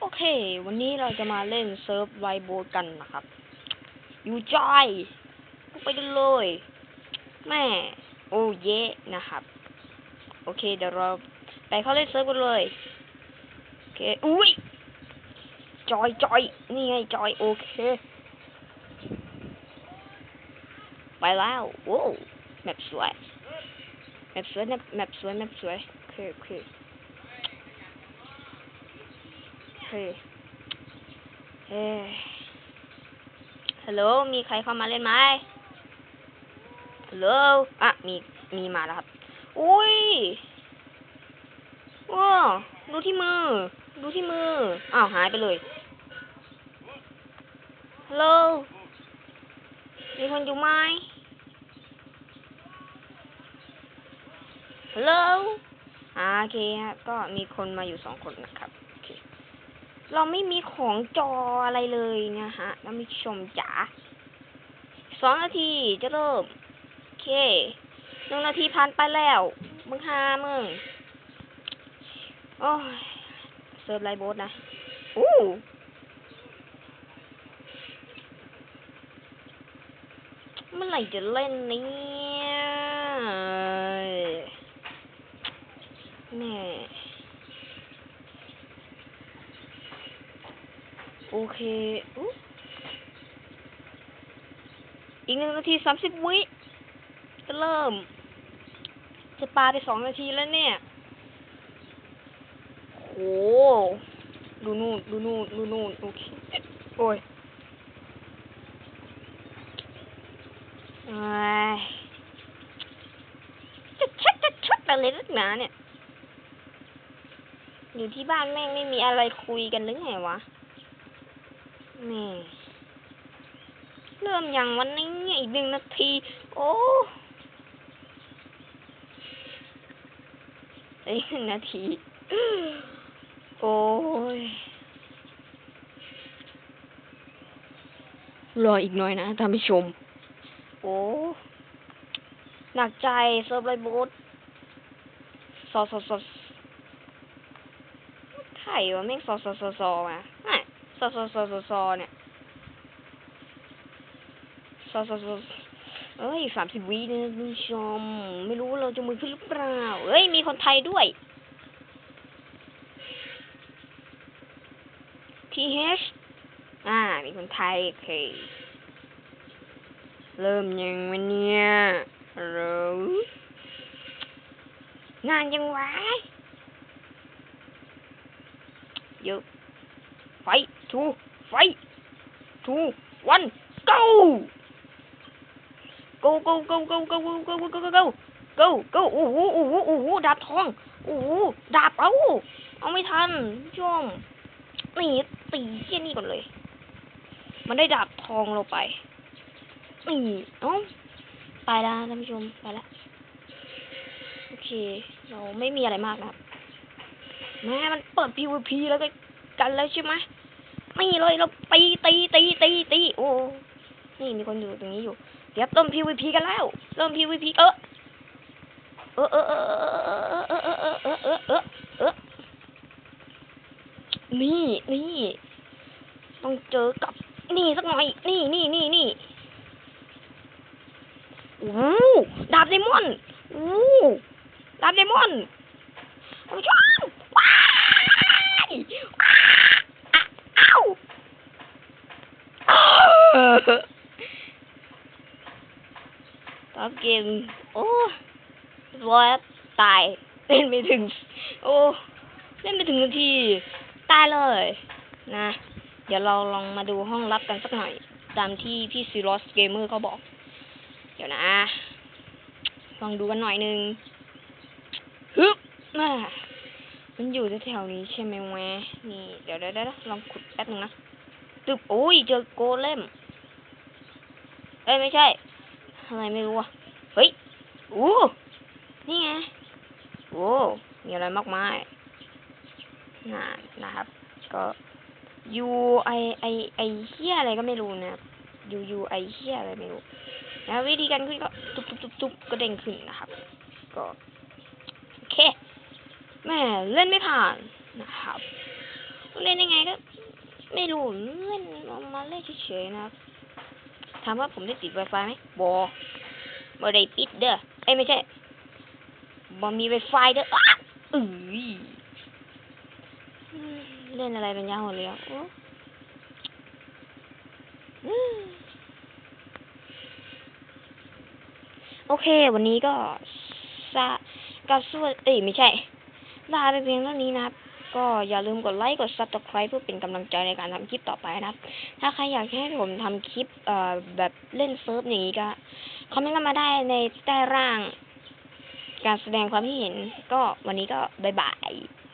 โอเค วันนี้เราจะมาเล่นเซิร์ฟไวโบกันนะครับ อยู่จอยไปกันเลย แม่ โอ้เยนะครับ โอเค เดี๋ยวเราไปเข้าเล่นเซิร์ฟกันเลย โอเค อุ้ย จอยจอยนี่ไงจอย โอเค ไปแล้วโอ้แมปสวยแมปสวยแมปสวยแมปสวยโอเคโอเค เฮ้ฮัลโหล มีใครเข้ามาเล่นไหมฮัลโหล อะ มี มีมาแล้วครับ อุ้ยว้าดูที่มือ ดูที่มือ อ้าว หายไปเลย ฮัลโหล มีคนอยู่ไหมฮัลโหลโอเคฮะก็มีคนมาอยู่สองคนนะครับ เราไม่มีของจออะไรเลยนะฮะท่านผู้ชมจ๋าสองนาทีจะเริ่ม โอเคหนึ่งนาทีผ่านไปแล้ว มึงหามึง โอ้ยเซิร์ฟไลโบสนะอู้เมื่อไหร่จะเล่นเนี่ยแม่โอเคอีกหนึ่งนาทีสามสิบวิจะเริ่ม จะปาไปสองนาทีแล้วเนี่ยโหดูนู่นดูนู่นดูนู่นโอเคโอ้ยเอ้ยจะชัดจะชัดอะไรนักหนาเนี่ย อยู่ที่บ้านแม่งไม่มีอะไรคุยกันหรือไงวะ แม่เริ่มอย่างวันนี้อีกหนึ่งนาที โอ้อีกหนึ่งนาที โอ้ยรออีกหน่อยนะท่านผู้ชม โอ้ หนักใจเซิร์ฟไรบูทซอซอซอไข่วะแม่งซอซอซอซอมาไซอซอซอซอซอเนี่ยซอซอซอเอ้ยสามสิบวินะท่านผู้ชม ไม่รู้เราจะมือขึ้นหรือเปล่า เอ้ย มีคนไทยด้วย TH อ่า มีคนไทย โอเค เริ่มยังวันเนี่ยฮัลโหลงานยังวะเยอะไฟ ทูไฟทูวัน go go go go go go go go go go go go go โอ้โหโอ้โหโอ้โหดาบทองโอ้โหดาบเอาเอาไม่ทันช่วงนี่ตีเชี่ยนี่ก่อนเลย มันได้ดาบทองเราไปนี่เอ้าไปแล้วท่านผู้ชมไปแล้วโอเค เราไม่มีอะไรมากนะครับแม่มันเปิด PVP แล้วก็กันแล้วใช่ไหม นี่เลยเราตีตีตีตีตีโอ้นี่มีคนอยู่ตรงนี้อยู่เดี๋ยวเริ่ม PVP กันแล้ว เริ่ม PVP เออเออเออเออเออเออเออเออเออเออเออเออนี่นี่ต้องเจอกับนี่สักหน่อย นี่นี่นี่นี่โอ้ดาบไดมอนด์โอ้ดาบไดมอนด์ท่านผู้ชมว้ายว้า ตอบเกมโอ้รอยตาย เล่นไม่ถึง โอ้ เล่นไม่ถึงนาที ตายเลย นะ เดี๋ยวเราลองมาดูห้องลับกันสักหน่อย ตามที่พี่ซีรอสเกมเมอร์เขาบอก เดี๋ยวนะ ลองดูกันหน่อยหนึงฮึบน่ามันอยู่แถวนี้ใช่ไหมแวะนี่เดี๋ยวเดี๋ยวเดี๋ยวลองขุดแป๊บนึงนะตึบโอ้ย เจอโกเลม เอ้ยไม่ใช่อะไรไม่รู้อะเฮ้ยโอ้นี่ไงโอ้มีอะไรมากมายน่านะครับ ก็ยูไอไอไอเฮียอะไรก็ไม่รู้นะครับยูยูไอเฮียอะไรไม่รู้นะวิธีการขึ้นก็ตุบตุบตุบตุบก็เด้งขึ้นนะครับ ก็โอเคแม่เล่นไม่ผ่านนะครับ เล่นยังไงก็ ไม่รู้เล่นเอามาเล่นเฉยๆนะครับ ถามว่าผมได้ติด Wi-Fi ไหมบอบ่ได้ปิดเด้อเอ้ยไม่ใช่บ่มี Wi-Fi เด้ออ๊ะเอ้อเล่นอะไรเป็นยาหัวเรือโอ้อืมโอเค วันนี้ก็ซากับสวัสเอ้ยไม่ใช่ลาไปเพียงเท่านี้นะครับ ก็อย่าลืมกดไลค์กด subscribe เพื่อเป็นกำลังใจในการทำคลิปต่อไปนะครับ ถ้าใครอยากให้ผมทำคลิปเอ่อแบบเล่นเซิร์ฟอย่างนี้ก็คอมเมนต์กันมาได้ในใต้ร่าง การแสดงความคิดเห็นก็วันนี้ก็บายบาย